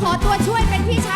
ขอตัวช่วยเป็นพี่ชาย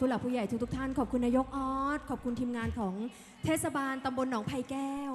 ผู้หลักผู้ใหญ่ทุกๆท่าน ขอบคุณนายกออสขอบคุณทีมงานของเทศบาลตำบลหนองไผ่แก้ว